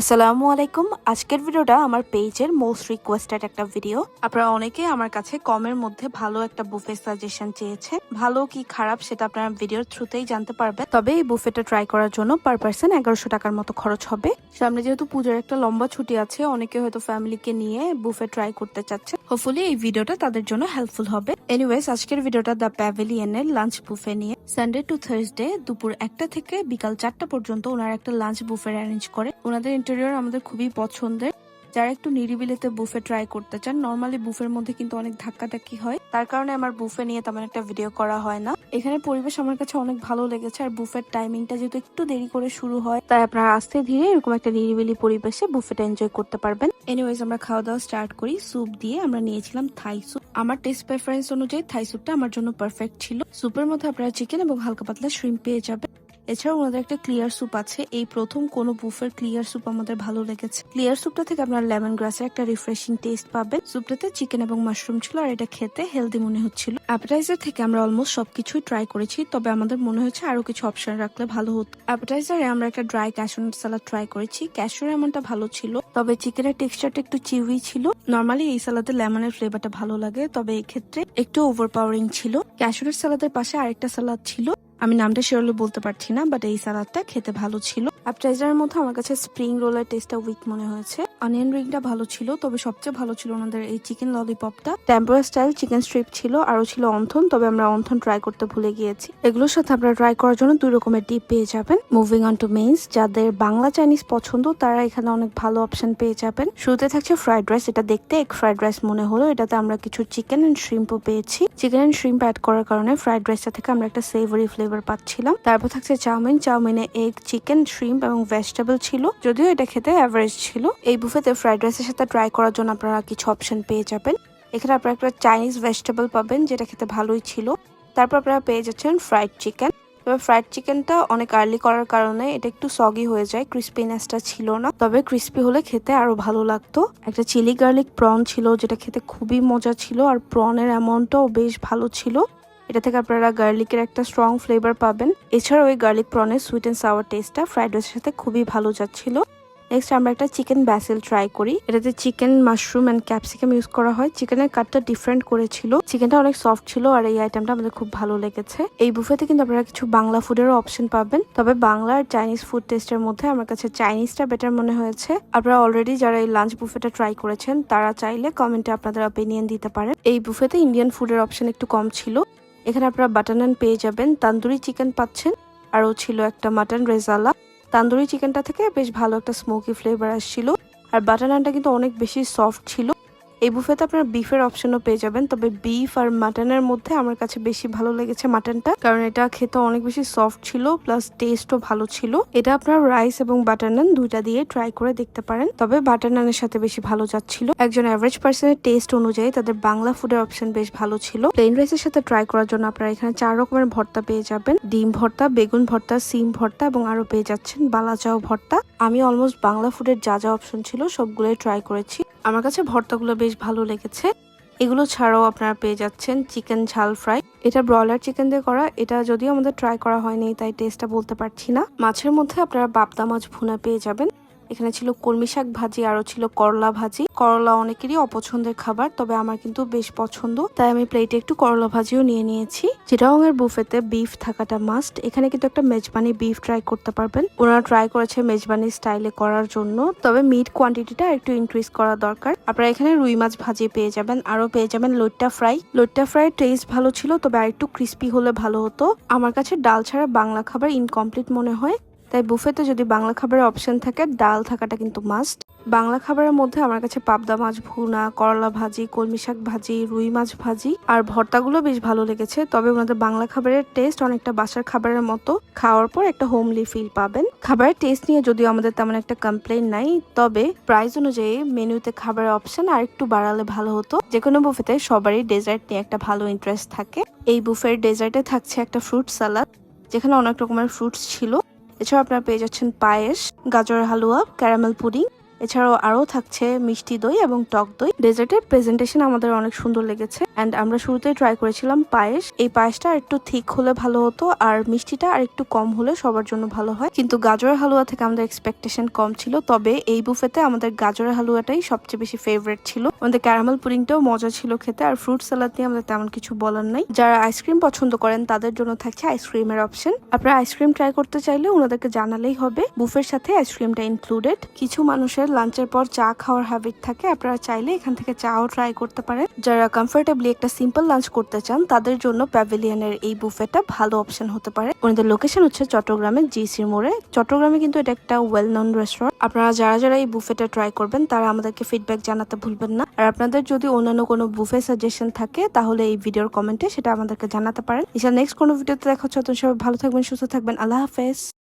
আসসালামু আলাইকুম। আজকের ভিডিওটা আমার পেজের মোস্ট রিকোয়েস্টেড একটা ভিডিও আপনারা অনেকে আমার কাছে কমের মধ্যে ভালো একটা বুফে সাজেশন চেয়েছে। ভালো কি খারাপ সেটা আপনারা ভিডিওর থ্রুতেই জানতে পারবেন। তবে এই বুফেটা ট্রাই করার জন্য পার পার্সন এগারোশো টাকার মতো খরচ হবে। সামনে যেহেতু পুজোর একটা লম্বা ছুটি আছে, অনেকে হয়তো ফ্যামিলিকে নিয়ে বুফে ট্রাই করতে চাচ্ছে। হোপফুলি এই ভিডিওটা তাদের জন্য হেল্পফুল হবে। এনিওয়েজ আজকের ভিডিওটা দ্য প্যাভিলিয়নের লাঞ্চ বুফে নিয়ে। সানডে টু থার্সডে দুপুর একটা থেকে বিকাল চারটা পর্যন্ত ওনারা একটা লাঞ্চ বুফে অ্যারেঞ্জ করে। ওনাদের ইন্টেরিয়র আমাদের খুবই পছন্দের। যারা একটু নিরিবিলিতে বুফে ট্রাই করতে চান নর্মালি বুফের মধ্যে কিন্তু অনেক ধাক্কাধাক্কি হয়। তার কারণে আমার বুফে নিয়ে তেমন একটা ভিডিও করা হয় না। এখানে পরিবেশ আমার কাছে অনেক ভালো লেগেছে, আর বুফের টাইমিংটা যেহেতু একটু দেরি করে শুরু হয়, তাই আপনারা আস্তে ধীরে এরকম একটা নিরিবিলি পরিবেশে বুফেটা এনজয় করতে পারবেন। এনিওয়েজ আমরা খাওয়া দাওয়া স্টার্ট করি। স্যুপ দিয়ে আমরা নিয়েছিলাম থাই স্যুপ আমার টেস্ট প্রেফারেন্স অনুযায়ী থাই স্যুপটা আমার জন্য পারফেক্ট ছিল। স্যুপের মধ্যে আপনারা চিকেন এবং হালকা পাতলা শ্রিম পেয়ে যাবেন। এছাড়াও ওনাদের একটা ক্লিয়ার স্যুপ আছে। এই প্রথম কোনো বুফের ক্লিয়ার স্যুপ আমাদের ভালো লেগেছে। ক্লিয়ার স্যুপটা থেকে আপনার লেমন গ্রাসের একটা রিফ্রেশিং টেস্ট পাবেন। স্যুপটাতে চিকেন এবং মাশরুম ছিল আর এটা খেতে হেলদি মনে হচ্ছিল। অ্যাপাটাইজার থেকে আমরা অলমোস্ট সবকিছুই ট্রাই করেছি, তবে আমাদের মনে হচ্ছে আরও কিছু অপশন রাখলে ভালো হতো। অ্যাপাটাইজারে আমরা একটা ড্রাই ক্যাশনাট সালাদ ট্রাই করেছি। ক্যাশোর এমনটা ভালো ছিল, তবে চিকেনের টেক্সচারটা একটু চিউই ছিল। নর্মালি এই সালাদে লেমনের ফ্লেভারটা ভালো লাগে, তবে এই ক্ষেত্রে একটু ওভারপাওয়ারিং ছিল। ক্যাশোরের সালাদের পাশে আরেকটা সালাদ ছিল। আমি নামটা শিওরলি বলতে পারছি না বাট এই সালাদটা খেতে ভালো ছিল। অ্যাপটাইজারের মধ্যে আমার কাছে স্প্রিং রোলের টেস্টটা উইক মনে হয়েছে। অনিয়ন রিংটা ভালো ছিল, তবে সবচেয়ে ভালো ছিল ওনাদের এই চিকেন ললিপপটা টেম্পোরা স্টাইল চিকেন স্ট্রিপ ছিল আরও ছিল অন্থন, তবে আমরা অন্থন ট্রাই করতে ভুলে গিয়েছি। এগুলোর সাথে আপনারা ট্রাই করার জন্য দুই রকমের ডিপ পেয়ে যাবেন। মুভিং অন টু মেইনস যাদের বাংলা চাইনিজ পছন্দ, তারা এখানে অনেক ভালো অপশন পেয়ে যাবেন। শুরুতে থাকছে ফ্রাইড রাইস এটা দেখতে এক ফ্রাইড রাইস মনে হলো, এটাতে আমরা কিছু চিকেন অ্যান্ড শ্রিম্পও পেয়েছি। চিকেন এন্ড শ্রিম্প অ্যাড করার কারণে ফ্রাইড রাইসটা থেকে আমরা একটা সেভারি ফ্লেভার পাচ্ছিলাম। তারপর থাকছে চাউমিন। চাউমিনে এগ চিকেন শ্রিম্প এবং ভেজিটেবল ছিল। যদিও এটা খেতে অ্যাভারেজ ছিল। এই বুফেতে ফ্রাইড রাইসের সাথে ট্রাই করার জন্য আপনারা কিছু অপশন পেয়ে যাবেন। এখানে আপনারা একটা চাইনিজ ভেজিটেবল পাবেন, যেটা খেতে ভালোই ছিল। তারপর আপনারা পেয়ে যাচ্ছেন ফ্রাইড চিকেন তবে ফ্রাইড চিকেনটা অনেক আর্লি করার কারণে এটা একটু সগি হয়ে যায় ক্রিস্পিনেসটা ছিল না। তবে ক্রিস্পি হলে খেতে আরও ভালো লাগতো। একটা চিলি গার্লিক প্রন ছিল, যেটা খেতে খুবই মজা ছিল। আর প্রনের অ্যামাউন্টটাও বেশ ভালো ছিল। এটা থেকে আপনারা গার্লিকের একটা স্ট্রং ফ্লেভার পাবেন। এছাড়াও ওই গার্লিক প্রনের সুইট অ্যান্ড সাওয়ার টেস্টটা ফ্রাইড রাইসের সাথে খুবই ভালো যাচ্ছিল। নেক্সট আমরা একটা চিকেন ব্যাসেল ট্রাই করি। এটাতে chicken mushroom and capsicum use করা হয়। চিকেনের কাটটা ডিফারেন্ট করেছিল। চিকেনটা অনেক সফট ছিল আর এই আইটেমটা আমাদের খুব ভালো লেগেছে। এই বুফেতে কিন্তু আপনারা কিছু বাংলা ফুডেরও অপশন পাবেন। তবে বাংলা আর চাইনিজ ফুড টেস্টের মধ্যে আমার কাছে চাইনিজটা বেটার মনে হয়েছে। আপনারা অলরেডি যারা এই লাঞ্চ বুফেটা ট্রাই করেছেন, তারা চাইলে কমেন্টে আপনাদের অপিনিয়ন দিতে পারেন। এই বুফেতে ইন্ডিয়ান ফুডের অপশন একটু কম ছিল। এখানে আপনারা বাটার নান পেয়ে যাবেন। তান্দুরি চিকেন পাচ্ছেন, আরও ছিল একটা মাটন রেজালা। তান্দুরি চিকেনটা থেকে বেশ ভালো একটা স্মোকি ফ্লেভার আসছিল। আর বাটার নানটা কিন্তু অনেক বেশি সফট ছিল। এই বুফেতে আপনারা বিফের অপশনও পেয়ে যাবেন, তবে বিফ আর মাটনের মধ্যে আমার কাছে বেশি ভালো লেগেছে মাটনটা কারণ এটা খেতে অনেক বেশি সফট ছিল প্লাস টেস্টও ভালো ছিল। এটা আপনারা রাইস এবং বাটার নান দুইটা দিয়ে ট্রাই করে দেখতে পারেন, তবে বাটার নানের সাথে বেশি ভালো যাচ্ছিল। একজন অ্যাভারেজ পার্সনের টেস্ট অনুযায়ী তাদের বাংলা ফুডের অপশন বেশ ভালো ছিল। প্লেন রাইসের সাথে ট্রাই করার জন্য আপনারা এখানে চার রকমের ভর্তা পেয়ে যাবেন, ডিম ভর্তা, বেগুন ভর্তা, সিম ভর্তা এবং আরও পেয়ে যাচ্ছেন বালাচাও ভর্তা। আমি অলমোস্ট বাংলা ফুডের যা যা অপশন ছিল সবগুলোই ট্রাই করেছি। আমার কাছে ভর্তাগুলো বেশ ভালো লেগেছে। এগুলো ছাড়াও আপনারা পেয়ে যাচ্ছেন চিকেন ঝাল ফ্রাই। এটা ব্রয়লার চিকেন দিয়ে করা। এটা যদিও আমাদের ট্রাই করা হয়নি, তাই টেস্টটা বলতে পারছি না। মাছের মধ্যে আপনারা বাপদা মাছ ভুনা পেয়ে যাবেন। এখানে ছিল কলমি শাক ভাজি, আরও ছিল করলা ভাজি। করলা অনেকেরই অপছন্দের খাবার, তবে আমার কিন্তু বেশ পছন্দ। তাই আমি প্লেটে একটু করলা ভাজিও নিয়ে নিয়েছি। চিটাং এর বুফেতে বিফ থাকাটা মাস্ট এখানে কিন্তু একটা মেজবানি বিফ ট্রাই করতে পারবেন। ওনারা ট্রাই করেছে মেজবানি স্টাইলে করার জন্য। তবে মিট কোয়ান্টিটিটা একটু ইনক্রিজ করা দরকার। আপনারা এখানে রুই মাছ ভাজি পেয়ে যাবেন, আরও পেয়ে যাবেন লোট্টা ফ্রাই লোট্টা ফ্রাই টেস্ট ভালো ছিল, তবে আর একটু ক্রিস্পি হলে ভালো হতো। আমার কাছে ডাল ছাড়া বাংলা খাবার ইনকমপ্লিট মনে হয়। তাই বুফেতে যদি বাংলা খাবারের অপশন থাকে, ডাল থাকাটা কিন্তু মাস্ট বাংলা খাবারের মধ্যে আমার কাছে পাবদা মাছ, ভুনা, করলা ভাজি, কলমি শাক ভাজি, রুই মাছ ভাজি আর ভর্তাগুলো বেশ ভালো লেগেছে। তবে ওনাদের বাংলা খাবারের টেস্ট অনেকটা বাসার খাবারের মতো। খাওয়ার পর একটা হোমলি ফিল পাবেন। খাবারের টেস্ট নিয়ে যদিও আমাদের তেমন একটা কমপ্লেন নাই, তবে প্রাইস অনুযায়ী মেনুতে খাবারের অপশন আর একটু বাড়ালে ভালো হতো। যে কোনো বুফেতে সবারই ডেজার্ট নিয়ে একটা ভালো ইন্টারেস্ট থাকে। এই বুফের ডেজার্টে থাকছে একটা ফ্রুট সালাদ যেখানে অনেক রকমের ফ্রুটস ছিল। এছাড়াও আপনারা পেয়ে যাচ্ছেন পায়েস গাজর হালুয়া ক্যারামেল পুডিং এছাড়াও আরও থাকছে মিষ্টি দই এবং টক দই। ডেজার্টের প্রেজেন্টেশন আমাদের অনেক সুন্দর লেগেছে। অ্যান্ড আমরা শুরুতেই ট্রাই করেছিলাম পায়েস। এই পায়েসটা একটু থিক হলে ভালো হতো আর মিষ্টিটা আর একটু কম হলে সবার জন্য ভালো হয়। কিন্তু গাজরের হালুয়া থেকে আমাদের এক্সপেকটেশন কম ছিল। তবে এই বুফেতে আমাদের গাজরের হালুয়াটাই সবচেয়ে বেশি ফেভারিট ছিল। আমাদের ক্যারামেল পুডিংটাও মজা ছিল খেতে আর ফ্রুট সালাদ নিয়ে আমাদের তেমন কিছু বলার নাই। যারা আইসক্রিম পছন্দ করেন, তাদের জন্য থাকছে আইসক্রিমের অপশন আপনারা আইসক্রিম ট্রাই করতে চাইলে ওনাদেরকে জানালেই হবে। বুফের সাথে আইসক্রিমটা ইনক্লুডেড কিছু মানুষের লাঞ্চের পর চা খাওয়ার হ্যাবিট থাকে, আপনারা চাইলে এখান থেকে চাও ট্রাই করতে পারেন। যারা কমফোর্টেবলি একটা সিম্পল লাঞ্চ করতে চান, তাদের জন্য প্যাভিলিয়নের এই বুফেটা ভালো অপশন হতে পারে। ওনাদের লোকেশন হচ্ছে চট্টগ্রামের জিসির মোড়ে। চট্টগ্রামে কিন্তু এটা একটা ওয়েল নন রেস্টুরেন্ট আপনারা যারা যারা এই বুফেটা ট্রাই করবেন, তারা আমাদেরকে ফিডব্যাক জানাতে ভুলবেন না। আর আপনাদের যদি অন্যান্য কোনো বুফে সাজেশন থাকে, তাহলে এই ভিডিওর কমেন্টে সেটা আমাদেরকে জানাতে পারেন। এছাড়া নেক্সট কোনো ভিডিওতে দেখা হচ্ছে সবাই ভালো থাকবেন, সুস্থ থাকবেন। আল্লাহ হাফেজ।